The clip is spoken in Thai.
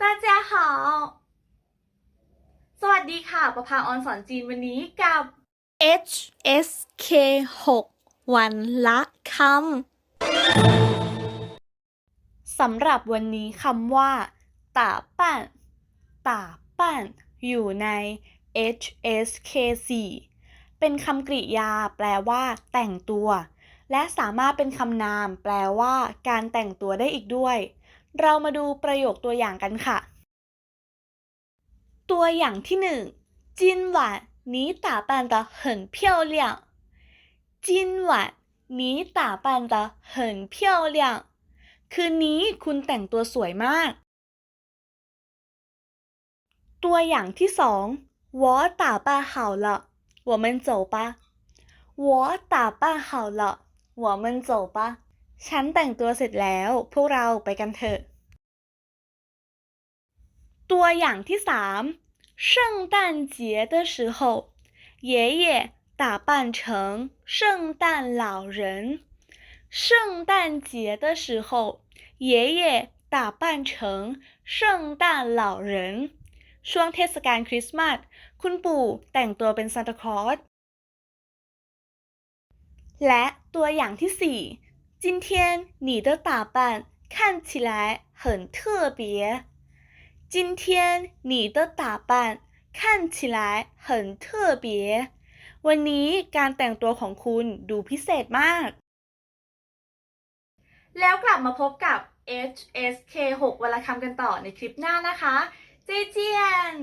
ตาเจ้าหาสวัสดีค่ะ ประภาออนสอนจีนวันนี้กับ HSK 6 วันละคำสำหรับวันนี้คำว่าตาปั้นตาปั้นอยู่ใน HSK 4เป็นคำกริยาแปลว่า แต่งตัว และสามารถเป็นคำนาม แปลว่า การแต่งตัวได้อีกด้วย เรามาดูประโยคตัวอย่างกันค่ะ ตัวอย่างที่หนึ่ง今晚你打扮得很漂亮今晚你打扮得很漂亮คืนนี้คุณแต่งตัวสวยมาก ตัวอย่างที่สอง我打扮好了我们走吧我打扮好了我们走吧 ฉันแต่งตัวเสร็จแล้ว พวกเราไปกันเถอะ ตัวอย่างที่สาม圣诞节的时候爷爷打扮成圣诞老人圣诞节的时候爷爷打扮成圣诞老人ช่วงเทศกาลคริสต์มาส คุณปู่แต่งตัวเป็นซานตาคลอส และตัวอย่างที่สี่ 今天你的打扮看起来很特别今天你的打扮看起来很特别วันนี้การแต่งตัวของคุณดูพิเศษมาก แล้วกลับมาพบกับ HSK 6วันละคำกันต่อในคลิปหน้านะคะ เจเจียน